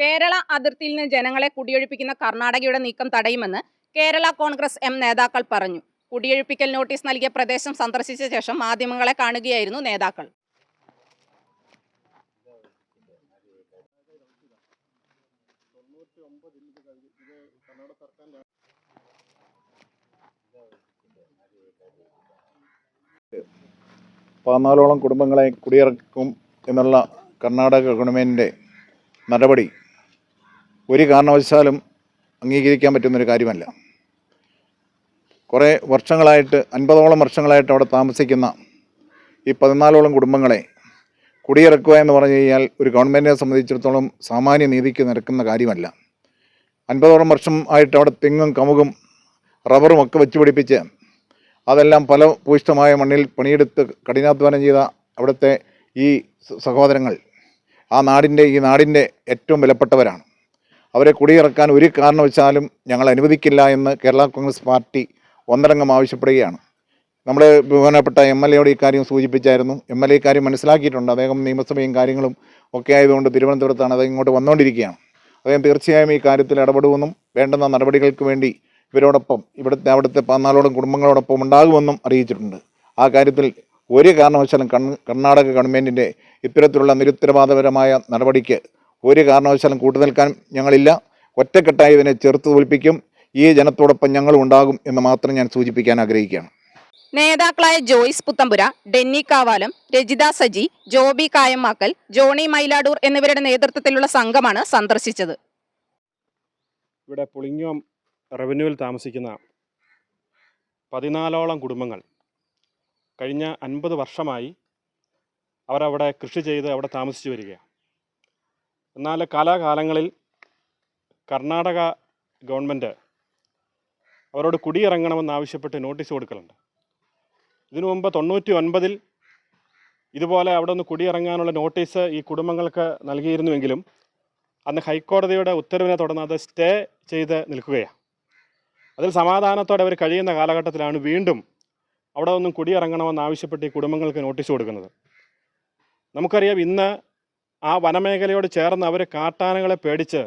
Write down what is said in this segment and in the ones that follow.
കേരള അതിർത്തിയിൽ നിന്ന് ജനങ്ങളെ കുടിയൊഴിപ്പിക്കുന്ന കർണാടകയുടെ നീക്കം തടയുമെന്ന് കേരള കോൺഗ്രസ് എം നേതാക്കൾ പറഞ്ഞു. കുടിയൊഴിപ്പിക്കൽ നോട്ടീസ് നൽകിയ പ്രദേശം സന്ദർശിച്ച ശേഷം മാധ്യമങ്ങളെ കാണുകയായിരുന്നു നേതാക്കൾ. പതിനാലോളം കുടുംബങ്ങളെ കുടിയിറക്കും എന്നുള്ള കർണാടക ഗവൺമെന്റിന്റെ നടപടി ഒരു കാരണവശാലും അംഗീകരിക്കാൻ പറ്റുന്നൊരു കാര്യമല്ല. കുറേ വർഷങ്ങളായിട്ട് അൻപതോളം വർഷങ്ങളായിട്ട് അവിടെ താമസിക്കുന്ന ഈ പതിനാലോളം കുടുംബങ്ങളെ കുടിയിറക്കുക എന്ന് പറഞ്ഞു കഴിഞ്ഞാൽ ഒരു ഗവൺമെന്റിനെ സംബന്ധിച്ചിടത്തോളം സാമാന്യ നീതിക്ക് നിരക്കുന്ന കാര്യമല്ല. അൻപതോളം വർഷം ആയിട്ട് അവിടെ തെങ്ങും കമുകും റബ്ബറും ഒക്കെ വെച്ച് പിടിപ്പിച്ച് അതെല്ലാം പല ഭൂയിഷ്ഠമായ മണ്ണിൽ പണിയെടുത്ത് കഠിനാധ്വാനം ചെയ്ത അവിടുത്തെ ഈ സഹോദരങ്ങൾ ആ നാടിന്റെ ഈ നാടിന്റെ ഏറ്റവും വിലപ്പെട്ടവരാണ്. അവരെ കുടിയിറക്കാൻ ഒരു കാരണവശാലും ഞങ്ങൾ അനുവദിക്കില്ല എന്ന് കേരള കോൺഗ്രസ് പാർട്ടി ഒന്നടങ്കം ആവശ്യപ്പെടുകയാണ്. നമ്മൾ ബഹുമാനപ്പെട്ട എം എൽ എയോട് ഇക്കാര്യം സൂചിപ്പിച്ചായിരുന്നു. എം എൽ എ ഇക്കാര്യം മനസ്സിലാക്കിയിട്ടുണ്ട്. അദ്ദേഹം നിയമസഭയും കാര്യങ്ങളും ഒക്കെ ആയതുകൊണ്ട് തിരുവനന്തപുരത്താണ് അദ്ദേഹം ഇങ്ങോട്ട് വന്നുകൊണ്ടിരിക്കുകയാണ്. അദ്ദേഹം തീർച്ചയായും ഈ കാര്യത്തിൽ ഇടപെടുമെന്നും വേണ്ടുന്ന നടപടികൾക്ക് വേണ്ടി ഇവരോടൊപ്പം ഇവിടുത്തെ അവിടുത്തെ പതിനാലോളം കുടുംബങ്ങളോടൊപ്പം ഉണ്ടാകുമെന്നും അറിയിച്ചിട്ടുണ്ട്. ആ കാര്യത്തിൽ ഒരു കാരണവശാലും കർണാടക ഗവൺമെന്റിന്റെ ഇത്തരത്തിലുള്ള നിരുത്തരവാദപരമായ നടപടിക്ക് ഒരു കാരണവശാലും കൂട്ടുനിൽക്കാൻ ഞങ്ങളില്ല. ഒറ്റക്കെട്ടായി ഇതിനെ ചെറുത്ത് തോൽപ്പിക്കും. ഈ ജനത്തോടൊപ്പം ഞങ്ങളും ഉണ്ടാകും എന്ന് മാത്രം ഞാൻ സൂചിപ്പിക്കാൻ ആഗ്രഹിക്കുകയാണ്. നേതാക്കളായ ജോയിസ് പുത്തമ്പുര ഡെന്നി കാവാലം രജിത സജി ജോബി കായമ്മാക്കൽ ജോണി മൈലാടൂർ എന്നിവരുടെ നേതൃത്വത്തിലുള്ള സംഘമാണ് സന്ദർശിച്ചത്. ഇവിടെ പുളിങ്ങോം റവന്യൂവിൽ താമസിക്കുന്ന പതിനാലോളം കുടുംബങ്ങൾ കഴിഞ്ഞ അൻപത് വർഷമായി അവരവിടെ കൃഷി ചെയ്ത് അവിടെ താമസിച്ചു വരികയാണ്. എന്നാൽ കാലാകാലങ്ങളിൽ കർണാടക ഗവൺമെന്റ് അവരോട് കുടിയിറങ്ങണമെന്നാവശ്യപ്പെട്ട് നോട്ടീസ് കൊടുക്കലുണ്ട്. ഇതിനു മുമ്പ് തൊണ്ണൂറ്റി ഒൻപതിൽ ഇതുപോലെ അവിടെ നിന്ന് കുടിയിറങ്ങാനുള്ള നോട്ടീസ് ഈ കുടുംബങ്ങൾക്ക് നൽകിയിരുന്നുവെങ്കിലും അന്ന് ഹൈക്കോടതിയുടെ ഉത്തരവിനെ തുടർന്ന് അത് സ്റ്റേ ചെയ്ത് നിൽക്കുകയാണ്. അതിൽ സമാധാനത്തോടെ അവർ കഴിയുന്ന കാലഘട്ടത്തിലാണ് വീണ്ടും അവിടെ ഒന്നും കുടിയിറങ്ങണമെന്ന് ആവശ്യപ്പെട്ട് ഈ കുടുംബങ്ങൾക്ക് നോട്ടീസ് കൊടുക്കുന്നത്. നമുക്കറിയാം ഇന്ന് ആ വനമേഖലയോട് ചേർന്ന് അവർ കാട്ടാനകളെ പേടിച്ച്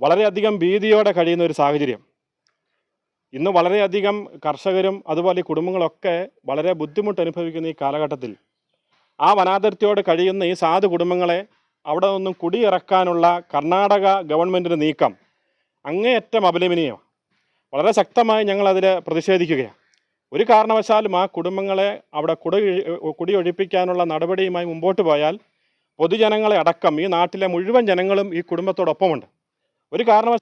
വളരെയധികം ഭീതിയോടെ കഴിയുന്ന ഒരു സാഹചര്യം. ഇന്ന് വളരെയധികം കർഷകരും അതുപോലെ കുടുംബങ്ങളൊക്കെ വളരെ ബുദ്ധിമുട്ട് അനുഭവിക്കുന്ന ഈ കാലഘട്ടത്തിൽ ആ വനാതിർത്തിയോട് കഴിയുന്ന ഈ സാധു കുടുംബങ്ങളെ അവിടെ നിന്നും കുടിയിറക്കാനുള്ള കർണാടക ഗവൺമെന്റിന്റെ നീക്കം അങ്ങേയറ്റം അപലപനീയമാണ് വളരെ ശക്തമായി ഞങ്ങൾ അതിൽ പ്രതിഷേധിക്കുകയാണ്. ഒരു കാരണവശാലും ആ കുടുംബങ്ങളെ അവിടെ കുടി കുടിയൊഴിപ്പിക്കാനുള്ള നടപടിയുമായി മുമ്പോട്ട് പോയാൽ പൊതുജനങ്ങളെ അടക്കം ഈ നാട്ടിലെ മുഴുവൻ ജനങ്ങളും ഈ കുടുംബത്തോടൊപ്പമുണ്ട്. ഒരു കാരണവശ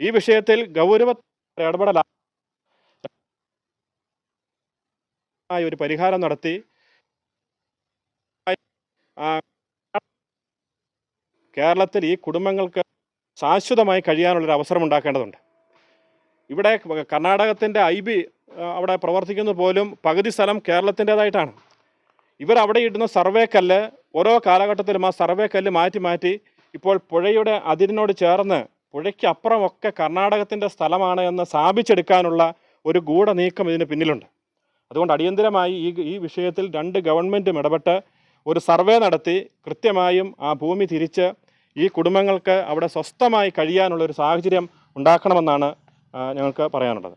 ഈ വിഷയത്തിൽ ഗൗരവ ഇടപെടലായ ഒരു പരിഹാരം നടത്തി. കേരളത്തിൽ ഈ കുടുംബങ്ങൾക്ക് ശാശ്വതമായി കഴിയാനുള്ളൊരു അവസരം ഉണ്ടാക്കേണ്ടതുണ്ട് ഇവിടെ കർണാടകത്തിന്റെ ഐ ബി അവിടെ പ്രവർത്തിക്കുന്നത് പോലും പകുതി സ്ഥലം കേരളത്തിന്റേതായിട്ടാണ്. ഇവർ അവിടെ ഇടുന്ന സർവേ കല്ല് ഓരോ കാലഘട്ടത്തിലും ആ സർവേ കല്ല് മാറ്റി മാറ്റി ഇപ്പോൾ പുഴയുടെ അതിരിനോട് ചേർന്ന് പുഴയ്ക്ക് അപ്പുറമൊക്കെ കർണാടകത്തിന്റെ സ്ഥലമാണ് എന്ന് സ്ഥാപിച്ചെടുക്കാനുള്ള ഒരു ഗൂഢനീക്കം ഇതിന് പിന്നിലുണ്ട്. അതുകൊണ്ട് അടിയന്തരമായി ഈ ഈ വിഷയത്തിൽ രണ്ട് ഗവൺമെന്റും ഇടപെട്ട് ഒരു സർവേ നടത്തി കൃത്യമായും ആ ഭൂമി തിരിച്ച് ഈ കുടുംബങ്ങൾക്ക് അവിടെ സ്വസ്ഥമായി കഴിയാനുള്ളൊരു സാഹചര്യം ഉണ്ടാക്കണമെന്നാണ് ഞങ്ങൾക്ക് പറയാനുള്ളത്.